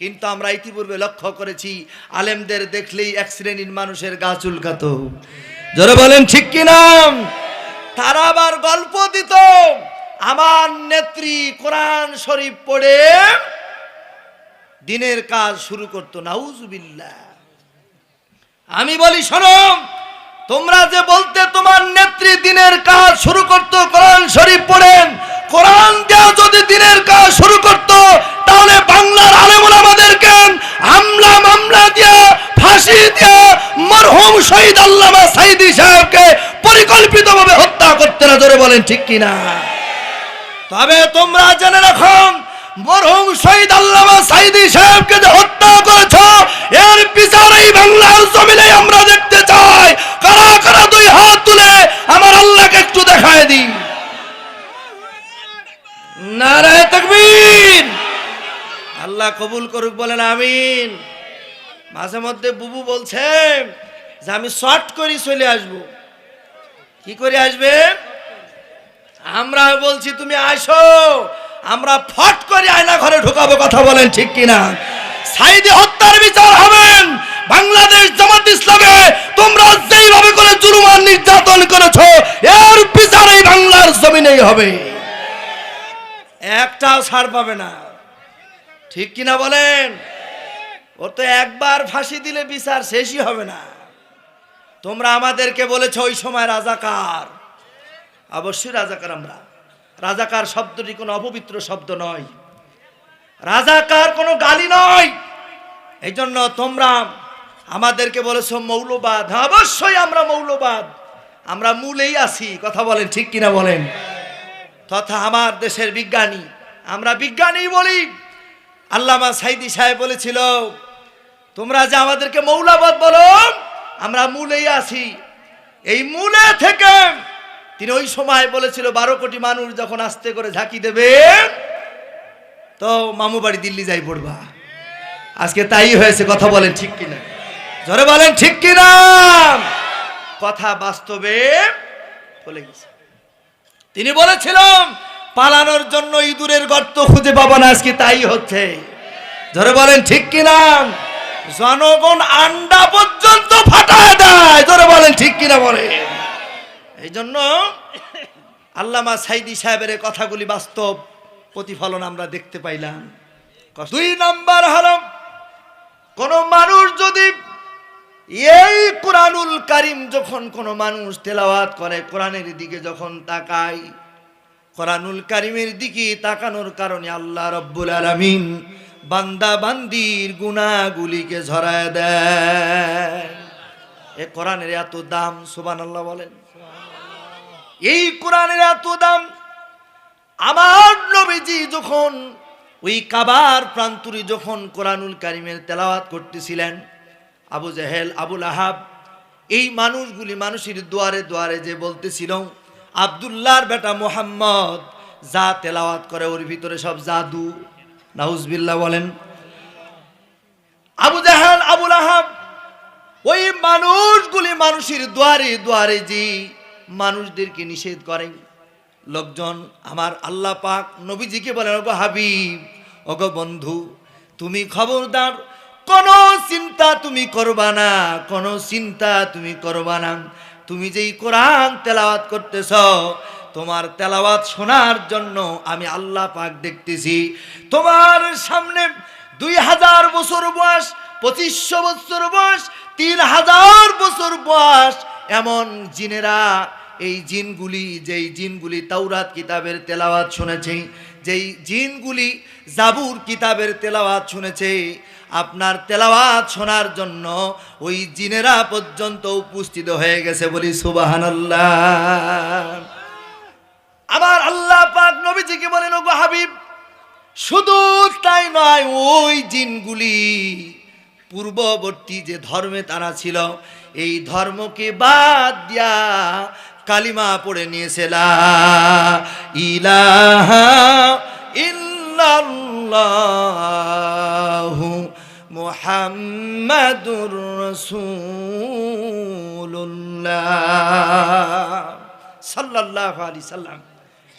কিন্তু আমরা ইতিপূর্বে লক্ষ্য করেছি, আলেমদের দেখলেই এক শ্রেণির মানুষের গা চুলকাত। জোরে বলেন, ঠিক কিনা তারা আবার গল্প দিত, আমার নেত্রী কোরআন শরীফ পড়ে দিনের কাজ শুরু করতো, নাউজুবিল্লাহ। আমি বলি, শোনো, তোমরা যে বলতে তোমার নেত্রী দিনের কাজ শুরু করত, কোরআন শরীফ পড়েন, কোরআন দেওয়া যদি দিনের কাজ শুরু করত, তাহলে বাংলার আলেমুল আমাদেরকে হামলা মামলা দিয়া ফাঁসি দিয়া মরহুম শহীদ আল্লামা সাইদি সাহেবকে পরিকল্পিতভাবে হত্যা করতে না, জোরে বলেন ঠিক কিনা তবে তোমরা জেনে রাখো, মরহুম শহীদ আল্লামা সাইদি সাহেবকে যে হত্যা করেছ, এর বিচার এই বাংলার জমিনে আমরা দেখতে চাই। কারা কারা দুই হাত তুলে আমার আল্লাহকে একটু দেখায় দিন নারায় তকবীর। আল্লাহ কবুল করুক, বলেন আমিন। মাঝে মধ্যে বুবু বলছে, যে আমি শর্ট করি চলে আসব। কি করে আসবে? আমরা বলছি, তুমি আসো, আমরা ফট করে আয়না ঘরে ঢুকাবো, কথা বলেন ঠিক কিনা? সাইদি হত্যার বিচার হবেন বাংলাদেশ জামাত ইসলামে তোমরা যেইভাবে করে জুলুমান নির্যাতন করেছ, এর বিচার এই বাংলার জমিনেই হবে। একটাও ছাড় পাবে না। ঠিক কিনা বলেন? ও তো একবার ফাঁসি দিলে বিচার শেষই হবে না। তোমরা আমাদেরকে বলেছ ওই সময় রাজাকার। অবশ্যই রাজাকার আমরা। রাজাকার শব্দটি কোনো অপবিত্র শব্দ নয়। রাজাকার কোনো গালি নয়। এই জন্য তোমরা আমাদেরকে বলেছ মৌলবাদ। অবশ্যই আমরা মৌলবাদ। আমরা মূলেই আছি। কথা বলেন, ঠিক কিনা বলেন? তথা আমার দেশের বিজ্ঞানী। আমরা বিজ্ঞানী বলি। আল্লামা সাইদি সাহেব বলেছিল তোমরা যে আমাদেরকে মৌলাবাদ বলো, আমরা মূলেই আছি। এই মূলে থেকে তিনি ওই সময় বলেছিল, বারো কোটি মানুষ যখন আস্তে করে ঝাঁকি দেবে, তো মামু বাড়ি দিল্লি যাই পড়বা। আজকে তাই হয়েছে, কথা বলেন ঠিক কিনা? জোরে বলেন ঠিক কিনা? কথা বাস্তবে বলে গেছে। তিনি বলেছিলাম পালানোর জন্য ইঁদুরের গর্ত খুঁজে পাবো না, আজকে তাই হচ্ছে। ধরে বলেন ঠিক কিনা? জনগণ আন্ডা পর্যন্ত ফাটায় দেয়। ধরে বলেন, ঠিক কিনা বলে? এই জন্য আল্লামা সাইদি সাহেবের কথাগুলি বাস্তব প্রতিফলন আমরা দেখতে পাইলাম। দুই নাম্বার হল কোন মানুষ যদি এই কোরআনুল কারিম যখন কোনো মানুষ তেলাওয়াত করে, কোরআনের দিকে যখন তাকায়, কোরআনুল কারিমের দিকে তাকানোর কারণে আল্লাহ রব্বুল আলামিন বান্দা বান্দির গুণাগুলিকে ঝরায় দেয়। এ কোরআনের এত দাম সুবান আল্লাহ বলেন। এই কোরআনের এত দাম, আমার নবীজি যখন ওই কাবার প্রান্তরে যখন কোরআনুল কারিমের তেলাওয়াত করতেছিলেন, আবু জাহেল, আবুল আহাব, এই মানুষগুলি মানুষের দুয়ারে দুয়ারে যে বলতেছিল, আবদুল্লাহর বেটা মোহাম্মদ যা তেলাওয়াত করে, ওর ভিতরে সব জাদু। নাউজবিল্লাহ বলেন, আবু জাহাল আবুল আহাব ওই মানুষগুলি মানুষের দুয়ারে দুয়ারে যে মানুষদেরকে নিষেধ করেন। লোকজন, আমার আল্লাহ পাক নবীজিকে বলেন, ওগো হাবিব, ওগো বন্ধু, তুমি খবরদার, কোনো চিন্তা তুমি করবা না, কোনো চিন্তা তুমি করবা না। তুমি যেই কোরআন তেলাওয়াত করতেছ তোমার তেলাওয়াত শোনার জন্য আমি আল্লাহ পাক দেখতেছি। তোমার সামনে দুই হাজার বছর বয়স, পঁচিশশো বছর বয়স, তিন হাজার বছর বয়স এমন জিনেরা এই জিনগুলি, যেই জিনগুলি তাওরাত কিতাবের তেলাওয়াত শুনেছে, যেই জিনগুলি জাবুর কিতাবের তেলাওয়াত শুনেছে, আপনার তেলাওয়াত শোনার জন্য ওই জিনেরা পর্যন্ত উপস্থিত হয়ে গেছে বলি সুবাহানাল্লাহ। নবীজিকে বলেন, ওগো হাবিব, শুধু তাই নয়, ওই জিনগুলি পূর্ববর্তী যে ধর্মে তারা ছিল, এই ধর্মকে বাদ দিয়া কালিমা পড়ে নিয়েছে ইলাহা ইল্লাল্লাহু মুহাম্মাদুর রাসূলুল্লাহ সাল্লাল্লাহু আলাইহি সাল্লাম।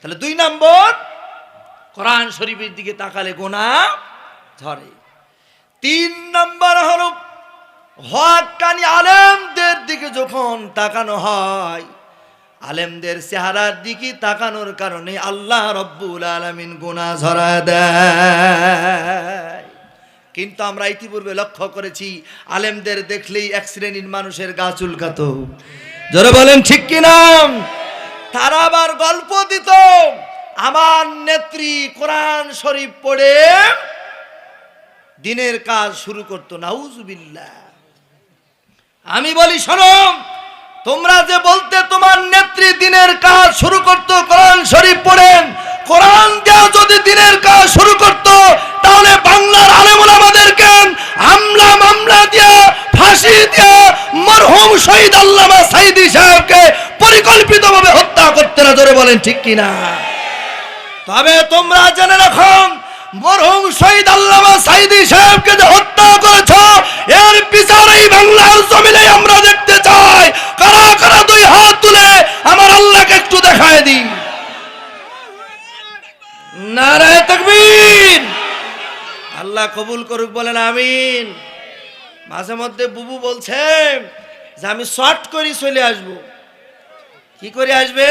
তাহলে দুই নম্বর, কোরআন শরীফের দিকে তাকালে গোনা ঝরে তিন নম্বর হল, হকানি আলেমদের দিকে যখন তাকানো হয়, আলেমদের চেহারার দিকে তাকানোর কারণে আল্লাহ রব্বুল আলমিন গুণা ঝরা দেয়। কিন্তু আমরা ইতিপূর্বে লক্ষ্য করেছি, আলেমদের দেখলেই এক শ্রেণির মানুষের গা চুলকাতো। জোরে বলেন ঠিক কিনা? তারা আবার গল্প দিত। আমার নেত্রী কোরআন শরীফ পড়ে দিনের কাজ শুরু করতো, নাউজুবিল্লাহ। আমি বলি, শোনো, তোমরা যে বলতে তোমার নেত্রী দিনের কাজ শুরু করতো, কোরআন শরীফ পড়েন, কোরআন দেওয়া যদি দিনের কাজ শুরু করতো, তাহলে বাংলার আলেমুল আমাদেরকে হামলা মামলা দিয়া, ফাঁসি দিয়া, মরহুম শহীদ আল্লামা সাইদি সাহেবকে পরিকল্পিতভাবে না ধরে বলেন, ঠিক কিনা? তবে তোমরা জেনে রাখো, মরহুম শহীদ আল্লামা সাইদি সাহেবকে যে হত্যা করেছ, এর বিচার বাংলার জমিনে আমরা দেখতে চাই। কারা কারা দুই হাত তুলে আমার আল্লাহকে একটু দেখায় দিন। নারায় তকবীর। আল্লাহ কবুল করুক, বলেন আমিন। মাঝে মধ্যে বুবু বলছে যে, আমি শর্ট করে চলে আসব। কি করে আসবে?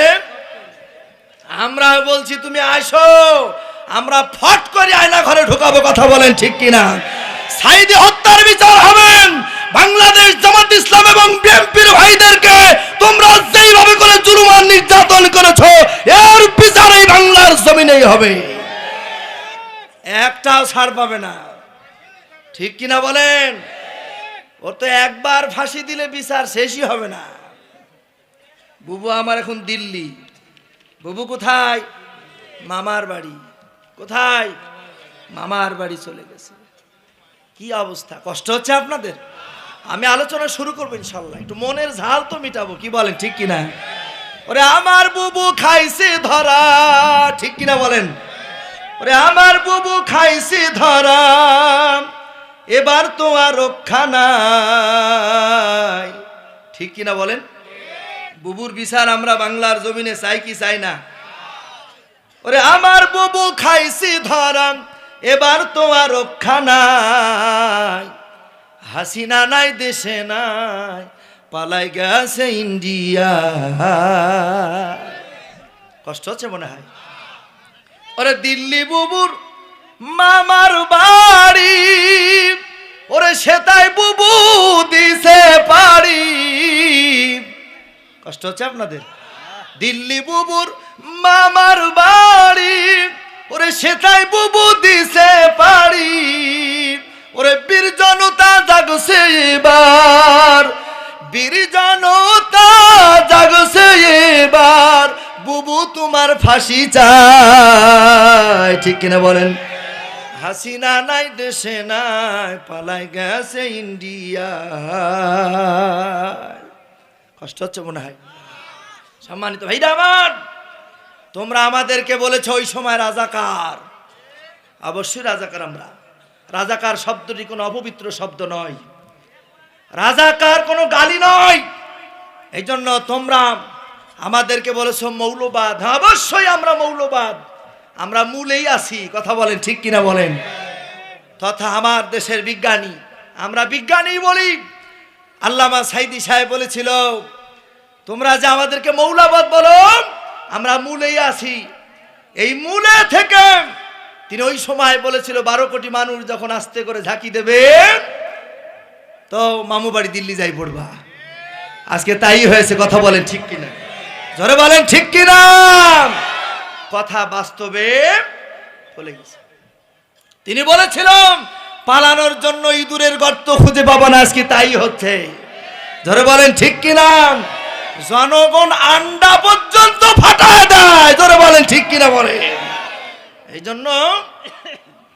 আমরা বলছি, তুমি আসো। আমরা ফট করে আয়না ঘরে ঢুকাবো, কথা বলেন ঠিক কিনা? সাইদি হত্যার বিচার হবেন বাংলাদেশ জামাত ইসলাম এবং বিএনপির ভাইদেরকে তোমরা যেইভাবে করে জুলুমান নির্যাতন করেছ, এর বিচার এই বাংলার জমিনেই হবে। একটাও ছাড় পাবে না। ঠিক কিনা বলেন? ও তো একবার ফাঁসি দিলে বিচার শেষই হবে না। বুবু, আমার এখন দিল্লি। বুবু কোথায়? মামার বাড়ি। কোথায়? মামার বাড়ি চলে গেছে। কি অবস্থা? কষ্ট হচ্ছে আপনাদের? আমি আলোচনা শুরু করব ইনশাল্লাহ। একটু মনের ঝাল তো মিটাবো, কি বলেন, ঠিক কিনা? ওরে, আমার বুবু খাইছে ধরা, ঠিক কিনা বলেন? ওরে, আমার বুবু খাইছে ধরা, এবার তো আর রক্ষা নাই। ঠিক কিনা বলেন? বুবুর বিচার আমরা বাংলার জমিনে চাই কি চাই না? ওরে, আমার বুবু খাইছি ধরাম, এবার তো আর রক্ষা নাই। হাসিনা নাই, দেশে নাই, পালাই গেছে ইন্ডিয়া। কষ্ট হচ্ছে মনে হয়? ওরে, দিল্লি বুবুর মামার বাড়ি, ওরে, সেতাই বুবু দিছে পাড়ি। কষ্ট হচ্ছে আপনাদের? দিল্লি বুবুর মামার বাড়ি। ওরে সেটাই বুবু দিছে পাড়ি। ওরে বীর জনতা জাগছে এবার। বীর জনতা জাগছে এবার। বুবু তোমার ফাঁসি চাই ঠিক কিনা বলেন? হাসিনা নাই, দেশে নাই, পালাই গেছে ইন্ডিয়া। কষ্ট হচ্ছে মনে হয়। সম্মানিত ভাইরা আমার, তোমরা আমাদেরকে বলেছ ওই সময় রাজাকার। অবশ্যই রাজাকার আমরা। রাজাকার শব্দটি কোনো অপবিত্র শব্দ নয়। রাজাকার কোনো গালি নয়। এই জন্য তোমরা আমাদেরকে বলেছ মৌলবাদ। অবশ্যই আমরা মৌলবাদ। আমরা মূলেই আছি। কথা বলেন, ঠিক কিনা বলেন? তথা আমার দেশের বিজ্ঞানী, আমরা বিজ্ঞানী বলি। আল্লামা সাইদি সাহেব বলেছিল, তোমরা যে আমাদেরকে মৌলাবাদ বলো, আমরা মূলেই আছি। এই মূলে থেকে তিনি ওই সময় বলেছিল, বারো কোটি মানুষ যখন আস্তে করে ঝাঁকি দেবে, তো মামু বাড়ি দিল্লি যাই পড়বা। আজকে তাই হয়েছে, কথা বলেন ঠিক কিনা? জোরে বলেন ঠিক কিনা? কথা বাস্তবে চলে গেছে। তিনি বলেছিলাম পালানোর জন্য ইঁদুরের গর্ত খুঁজে পাবো না আজকে, তাই হচ্ছে। ধরে বলেন, ঠিক কিনা জনগণ আন্ডা পর্যন্ত ফাটায় দেয়। ধরে বলেন, ঠিক কিনা বলে? এই জন্য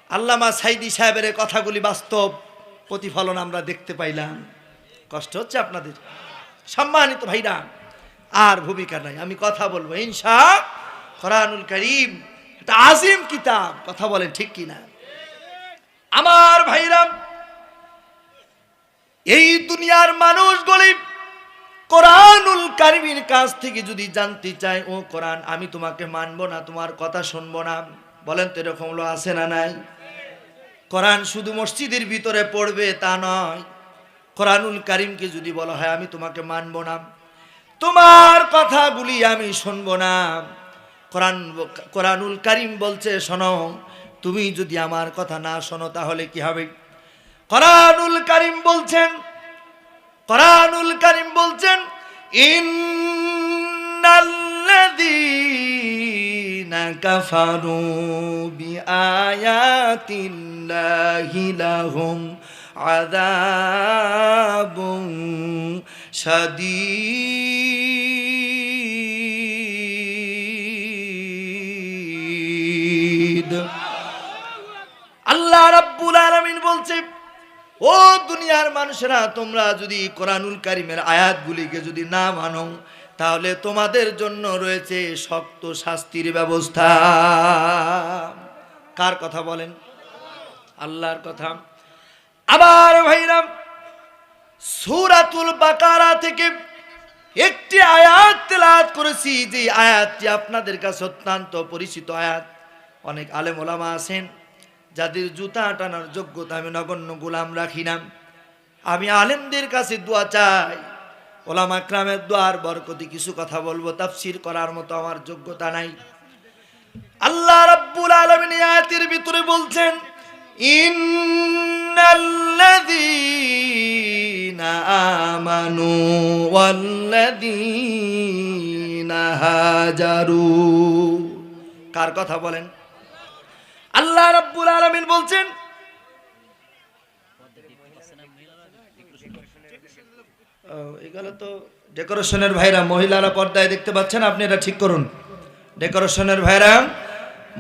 আল্লামা সাইদি সাহেবের কথাগুলি বাস্তব প্রতিফলন আমরা দেখতে পাইলাম। কষ্ট হচ্ছে আপনাদের? সম্মানিত ভাইরা আর ভূমিকা নাই। আমি কথা বলব, ইনশা কোরআনুল করিম এটা আজিম কিতাব। কথা বলেন, ঠিক কিনা আমার ভাইরাম এই দুনিয়ার মানুষ গরিব কোরআনুল কারিমের কাছ থেকে যদি জানতে চায়, ও কোরআন, আমি তোমাকে মানবো না, তোমার কথা শুনব না। বলেন তো এরকম হলো আছে না নাই? কোরআন শুধু মসজিদের ভিতরে পড়বে তা নয়। কোরআনুল কারিমকে যদি বলা হয়, আমি তোমাকে মানব না, তোমার কথাগুলি আমি শুনব না। কোরআন, কোরআনুল কারিম বলছে, শোনো তুমি যদি আমার কথা না শোনো, তাহলে কি হবে? করানুল কারিম বলছেন করানুল কারিম বলছেন আযাবুন শাদীদ। আল্লাহ রাব্বুল আলামিন বলছে, ও দুনিয়ার মানুষেরা, তোমরা যদি কোরআনুল কারিমের আয়াতগুলিকে যদি না মানো, তাহলে তোমাদের জন্য রয়েছে শক্ত শাস্তির ব্যবস্থা। কার কথা বলেন? আল্লাহর কথা। আবার ভাইরাম, সূরাতুল বাকারা থেকে একটি আয়াত তেলাওয়াত করেছি, যে আয়াতটি আপনাদের কাছে অত্যন্ত পরিচিত আয়াত। অনেক আলেম ওলামা আছেন যাদের জুতা টানার যোগ্যতা আমি নগণ্য গোলাম রাখি না। আমি আলেমদের কাছে দোয়া চাই। ওলামা ক্রামের দোয়ার বরকতি কিছু কথা বলব, তাফসির করার মতো আমার যোগ্যতা নাই। আল্লাহ রাব্বুল আলামিন আয়াতের ভিতরে বলছেন, ইন্নাল্লাযীনা আমানু ওয়াল্লাযীনা হাজারু। কার কথা বলেন? আল্লাহ রাব্বুল আলামিন বলছেন এগুলো তো ডেকোরেশনের ভাইরা, মহিলারা পর্দায় দেখতে পাচ্ছেন, আপনি এটা ঠিক করুন। ডেকোরেশনের ভাইরা,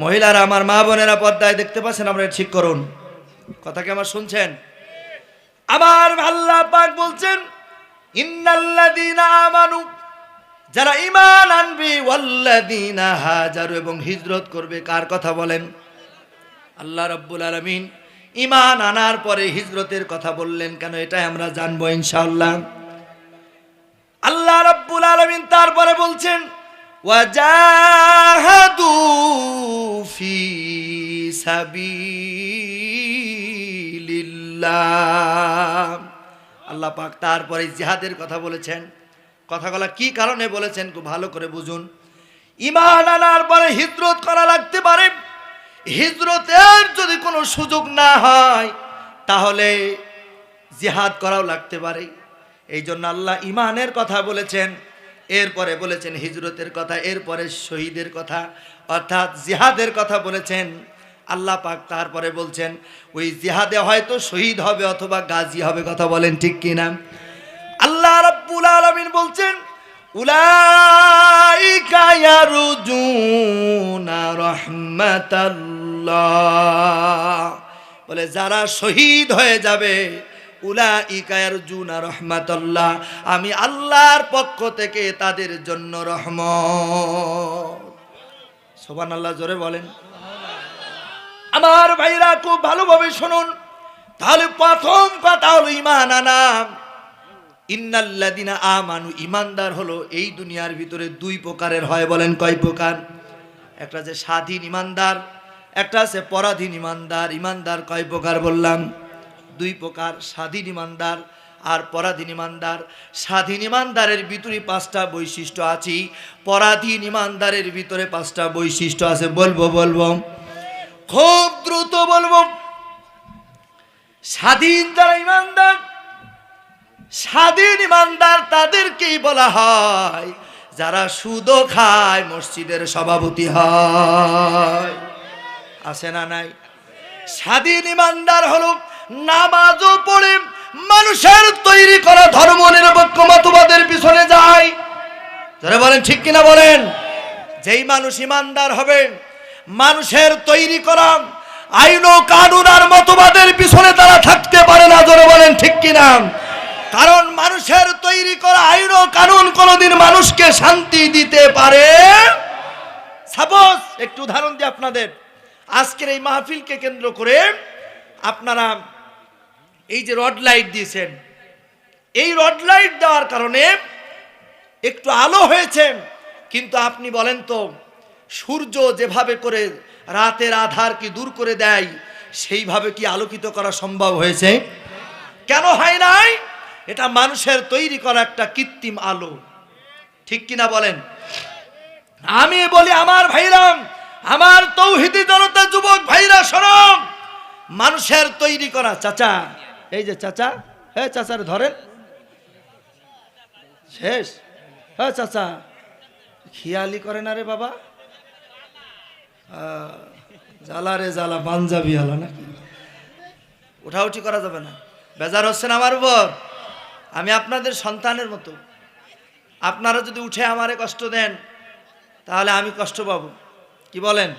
মহিলারা আমার মা বোনেরা পর্দায় দেখতে পাচ্ছেন এটা ঠিক করুন। কথা কি আমার শুনছেন? আমার আল্লাহ পাক বলছেন, ইন্নাল্লাযীনা আমানু যারা ঈমান আনবে, ওয়াল্লাযীনা হাজারু এবং হিজরত করবে, কার কথা বলেন? আল্লাহ রব্বুল আলমিন ইমান আনার পরে হিজরতের কথা বললেন, কেন এটাই আমরা জানব ইনশাআল্লাহ। আল্লাহ রব্বুল আলমিন তারপরে বলছেন, ওয়াজাহাদু ফি আল্লাহ পাক তারপরে জিহাদের কথা বলেছেন। কথাগুলো কি কারণে বলেছেন খুব ভালো করে বুঝুন। ইমান আনার পরে হিজরত করা লাগতে পারে হিজরতের যদি কোনো সুযোগ না হয়, তাহলে জিহাদ করাও লাগতে পারে। এই জন্য আল্লাহ ইমানের কথা বলেছেন, এরপরে বলেছেন হিজরতের কথা, এরপরে শহীদের কথা, অর্থাৎ জিহাদের কথা বলেছেন। আল্লাহ পাক তারপরে বলছেন, ওই জিহাদে হয়তো শহীদ হবে অথবা গাজী হবে কথা বলেন ঠিক কিনা আল্লাহ রাব্বুল আলামিন বলছেন, উলাইকা ইয়ারজুনা রাহমাতাল্লাহ বলে, যারা শহীদ হয়ে যাবে, উলাইকা ইয়ারজুনা রাহমাতাল্লাহ। আমি আল্লাহর পক্ষ থেকে তাদের জন্য রহম রহমত। আল্লাহ জোরে বলেন। আমার ভাইরা, খুব ভালোভাবে শুনুন। তাহলে প্রথম কথা হলো ইমান আনাম ইন্নাল্লাদিনা আমানু ইমানদার হলো এই দুনিয়ার ভিতরে দুই প্রকারের হয়। বলেন কয় প্রকার? একটা যে স্বাধীন ইমানদার একটা আছে পরাধীন ইমানদার ইমানদার কয় প্রকার বললাম? দুই প্রকার, স্বাধীন ইমানদার আর পরাধীন ইমানদার। স্বাধীন ইমানদারের ভিতরে পাঁচটা বৈশিষ্ট্য আছে, পরাধীন ইমানদারের ভিতরে পাঁচটা বৈশিষ্ট্য আছে। বলব বলব। খুব দ্রুত বলব। স্বাধীন যারা ইমানদার, স্বাধীন ইমানদার তাদেরকেই বলা হয়, যারা সুদও খায়, মসজিদের সভাপতি হয়। আছে না নাই? স্বাধীন ইমানদার হলো নামাজও পড়ে, মানুষের তৈরি করা ধর্ম নিরপেক্ষ মতবাদের পিছনে যায়। যারা বলেন, ঠিক কিনা বলেন? যেই মানুষ ইমানদার হবে, মানুষের তৈরি করা আইন ও কানুন আর মতবাদের পিছনে তারা থাকতে পারে না যারা বলেন, ঠিক কিনা? কারণ মানুষের তৈরি করা আইন ও কানুন কোনোদিন মানুষকে শান্তি দিতে পারে সাপোজ, একটু উদাহরণ দিই আপনাদের। আজকের এই মাহফিলকে কেন্দ্র করে আপনারা এই যে রড লাইট দিয়েছেন, এই রড লাইট দেওয়ার কারণে একটু আলো হয়েছে। কিন্তু আপনি বলেন তো, সূর্য যেভাবে করে রাতের আধার কি দূর করে দেয়, সেইভাবে কি আলোকিত করা সম্ভব হয়েছে? কেন হয় নাই? এটা মানুষের তৈরি করা একটা কৃত্রিম আলো। ঠিক কিনা বলেন? আমি বলি, আমার ভাইরাম, আমার তৌহিদি জনতা যুবক ভাইরা শরম মানুষের তৈরি করা, চাচা। এই যে চাচা হ্যাঁ চাচার ধরেন। শেষ। হ্যাঁ চাচা। খেয়ালি করে না রে বাবা? জ্বালা রে জ্বালা, পাঞ্জাবি আলা নাকি? উঠাউঠি করা যাবে না। বেজার হচ্ছেন আমার উপর। আমি আপনাদের সন্তানের মতো। আপনারা যদি উঠে আমারে কষ্ট দেন, তাহলে আমি কষ্ট পাবো। কি বলেন?